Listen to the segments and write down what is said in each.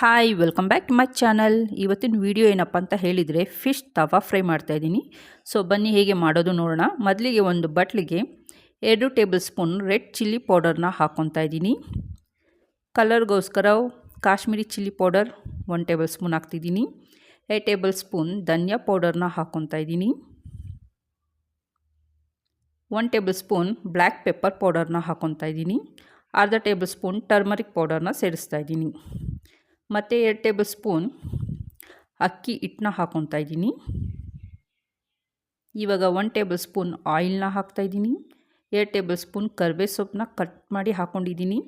Hi welcome back to my channel ಇವತ್ತಿನ video ಏನಪ್ಪ ಅಂತ ಹೇಳಿದರೆ ಫಿಶ್ ತವಾ ಫ್ರೈ ಮಾಡ್ತಾಯಿದ್ದೀನಿ ಸೊ ಬನ್ನಿ ಹೇಗೆ ಮಾಡೋದು ನೋಡೋಣ. ಮೊದಲಿಗೆ ಒಂದು ಬಟ್ಲಿಗೆ ಎರಡು ಟೇಬಲ್ ಸ್ಪೂನ್ ರೆಡ್ ಚಿಲ್ಲಿ ಪೌಡರ್ನ ಹಾಕ್ಕೊತಾ ಇದ್ದೀನಿ. ಕಲರ್ಗೋಸ್ಕರ Kashmiri chilli powder one tablespoon ಹಾಕ್ತಿದ್ದೀನಿ. ಎರಡು ಟೇಬಲ್ ಸ್ಪೂನ್ ಧನಿಯಾ ಪೌಡರ್ನ ಹಾಕ್ಕೊತಾ ಇದ್ದೀನಿ. One tablespoon black pepper ಪೌಡರ್ನ ಹಾಕ್ಕೊತಾ ಇದ್ದೀನಿ. ಅರ್ಧ ಟೇಬಲ್ ಸ್ಪೂನ್ ಟರ್ಮರಿಕ್ ಪೌಡರ್ನ ಸೇರಿಸ್ತಾ ಇದ್ದೀನಿ. ಮತ್ತು ಎರಡು ಟೇಬಲ್ ಸ್ಪೂನ್ ಅಕ್ಕಿ ಹಿಟ್ಟನ್ನ ಹಾಕ್ಕೊತಾ ಇದ್ದೀನಿ. ಇವಾಗ ಒನ್ ಟೇಬಲ್ ಸ್ಪೂನ್ ಆಯಿಲ್ನ ಹಾಕ್ತಾಯಿದ್ದೀನಿ ಎರಡು ಟೇಬಲ್ ಸ್ಪೂನ್ ಕರ್ಬೇ ಸೊಪ್ಪನ್ನ ಕಟ್ ಮಾಡಿ ಹಾಕ್ಕೊಂಡಿದ್ದೀನಿ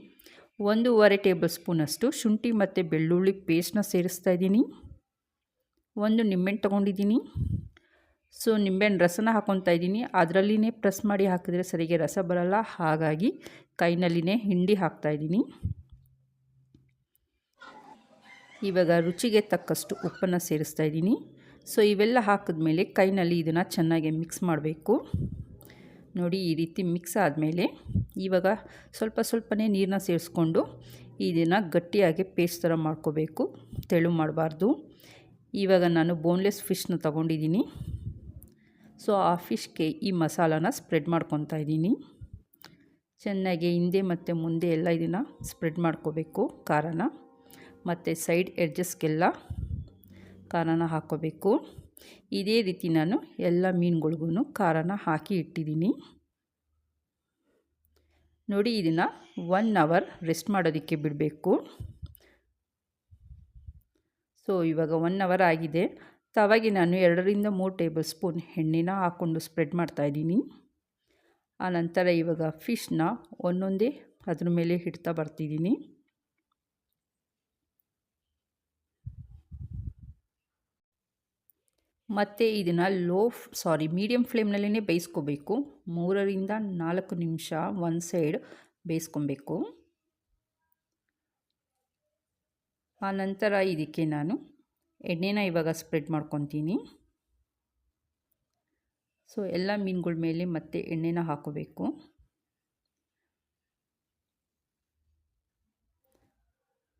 ಒಂದೂವರೆ ಟೇಬಲ್ ಸ್ಪೂನಷ್ಟು ಶುಂಠಿ ಮತ್ತು ಬೆಳ್ಳುಳ್ಳಿ ಪೇಸ್ಟ್ನ ಸೇರಿಸ್ತಾ ಇದ್ದೀನಿ. ಒಂದು ನಿಂಬೆಹಣ್ಣು ತೊಗೊಂಡಿದ್ದೀನಿ. ಸೊ, ನಿಂಬೆಹಣ್ಣು ರಸನ ಹಾಕ್ಕೊತಾ ಇದ್ದೀನಿ. ಅದರಲ್ಲಿನೇ ಪ್ರೆಸ್ ಮಾಡಿ ಹಾಕಿದ್ರೆ ಸರಿಗೆ ರಸ ಬರಲ್ಲ. ಹಾಗಾಗಿ ಕೈನಲ್ಲಿನೇ ಹಿಂಡಿ ಹಾಕ್ತಾಯಿದ್ದೀನಿ ಇವಾಗ ರುಚಿಗೆ ತಕ್ಕಷ್ಟು ಉಪ್ಪನ್ನು ಸೇರಿಸ್ತಾ ಇದ್ದೀನಿ. ಸೊ ಇವೆಲ್ಲ ಹಾಕಿದ್ಮೇಲೆ ಕೈನಲ್ಲಿ ಇದನ್ನು ಚೆನ್ನಾಗಿ ಮಿಕ್ಸ್ ಮಾಡಬೇಕು. ನೋಡಿ, ಈ ರೀತಿ ಮಿಕ್ಸ್ ಆದಮೇಲೆ ಇವಾಗ ಸ್ವಲ್ಪ ಸ್ವಲ್ಪನೇ ನೀರನ್ನ ಸೇರಿಸ್ಕೊಂಡು ಇದನ್ನು ಗಟ್ಟಿಯಾಗಿ ಪೇಸ್ಟ್ ಥರ ಮಾಡ್ಕೋಬೇಕು. ತೆಳು ಮಾಡಬಾರ್ದು. ಇವಾಗ ನಾನು ಬೋನ್ಲೆಸ್ ಫಿಶ್ನ ತಗೊಂಡಿದ್ದೀನಿ. ಸೊ ಆ ಫಿಶ್ಗೆ ಈ ಮಸಾಲಾನ ಸ್ಪ್ರೆಡ್ ಮಾಡ್ಕೊತಾ ಇದ್ದೀನಿ. ಚೆನ್ನಾಗಿ ಹಿಂದೆ ಮತ್ತು ಮುಂದೆ ಎಲ್ಲ ಇದನ್ನು ಸ್ಪ್ರೆಡ್ ಮಾಡ್ಕೋಬೇಕು, ಖಾರನ. ಮತ್ತು ಸೈಡ್ ಎಡ್ಜಸ್ಗೆಲ್ಲ ಖಾರನ ಹಾಕೋಬೇಕು ಇದೇ ರೀತಿ ನಾನು ಎಲ್ಲ ಮೀನುಗಳಿಗೂ ಖಾರನ ಹಾಕಿ ಇಟ್ಟಿದ್ದೀನಿ. ನೋಡಿ, ಇದನ್ನು ಒನ್ ಅವರ್ ರೆಸ್ಟ್ ಮಾಡೋದಕ್ಕೆ ಬಿಡಬೇಕು. ಸೊ ಇವಾಗ ಒನ್ ಅವರ್ ಆಗಿದೆ. ತವಾಗಿ ನಾನು ಎರಡರಿಂದ ಮೂರು ಟೇಬಲ್ ಸ್ಪೂನ್ ಎಣ್ಣೆನ ಹಾಕ್ಕೊಂಡು ಸ್ಪ್ರೆಡ್ ಮಾಡ್ತಾಯಿದ್ದೀನಿ ಆನಂತರ ಇವಾಗ ಫಿಶ್ನ ಒಂದೊಂದೇ ಅದ್ರ ಮೇಲೆ ಹಿಡ್ತಾ ಬರ್ತಿದ್ದೀನಿ. ಮತ್ತು ಇದನ್ನು ಲೋ ಸಾರಿ ಮೀಡಿಯಮ್ ಫ್ಲೇಮ್ನಲ್ಲೇ ಬೇಯಿಸ್ಕೋಬೇಕು. ಮೂರರಿಂದ ನಾಲ್ಕು ನಿಮಿಷ ಒಂದು ಸೈಡ್ ಬೇಯಿಸ್ಕೊಬೇಕು. ಆ ನಂತರ ಇದಕ್ಕೆ ನಾನು ಎಣ್ಣೆನ ಇವಾಗ ಸ್ಪ್ರೆಡ್ ಮಾಡ್ಕೊತೀನಿ. ಸೊ ಎಲ್ಲ ಮೀನುಗಳ ಮೇಲೆ ಮತ್ತೆ ಎಣ್ಣೆನ ಹಾಕೋಬೇಕು.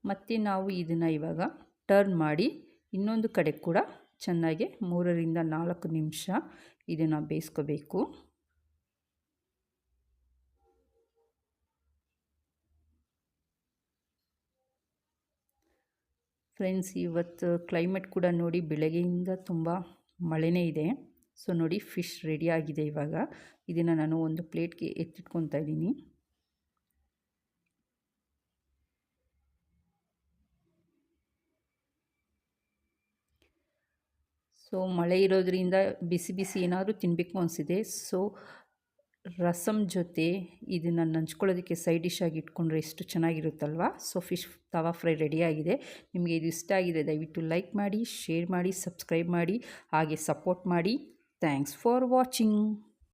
ಮತ್ತು ನಾವು ಇದನ್ನು ಇವಾಗ ಟರ್ನ್ ಮಾಡಿ ಇನ್ನೊಂದು ಕಡೆ ಕೂಡ ಚೆನ್ನಾಗಿ ಮೂರರಿಂದ ನಾಲ್ಕು ನಿಮಿಷ ಇದನ್ನು ಬೇಯಿಸ್ಕೋಬೇಕು. ಫ್ರೆಂಡ್ಸ್, ಇವತ್ತು ಕ್ಲೈಮೇಟ್ ಕೂಡ ನೋಡಿ ಬೆಳಗ್ಗೆಯಿಂದ ತುಂಬ ಮಳೆನೇ ಇದೆ. ಸೊ, ನೋಡಿ, ಫಿಶ್ ರೆಡಿಯಾಗಿದೆ ಇವಾಗ. ಇದನ್ನು ನಾನು ಒಂದು ಪ್ಲೇಟ್ಗೆ ಎತ್ತಿಟ್ಕೊತಾ ಇದ್ದೀನಿ. ಸೊ ಮಳೆ ಇರೋದರಿಂದ ಬಿಸಿ ಬಿಸಿ ಏನಾದರೂ ತಿನ್ನಬೇಕು ಅನಿಸಿದೆ. ಸೊ ರಸಮ್ ಜೊತೆ ಇದನ್ನು ನಂಚ್ಕೊಳ್ಳೋದಕ್ಕೆ ಸೈಡ್ ಡಿಶ್ ಆಗಿ ಇಟ್ಕೊಂಡ್ರೆ ಎಷ್ಟು ಚೆನ್ನಾಗಿರುತ್ತಲ್ವ? ಸೊ ಫಿಶ್ ತವಾ ಫ್ರೈ ರೆಡಿಯಾಗಿದೆ ನಿಮಗೆ ಇದು ಇಷ್ಟ ಆಗಿದೆ ದಯವಿಟ್ಟು ಲೈಕ್ ಮಾಡಿ ಶೇರ್ ಮಾಡಿ ಸಬ್ಸ್ಕ್ರೈಬ್ ಮಾಡಿ, ಹಾಗೆ ಸಪೋರ್ಟ್ ಮಾಡಿ. Thanks for watching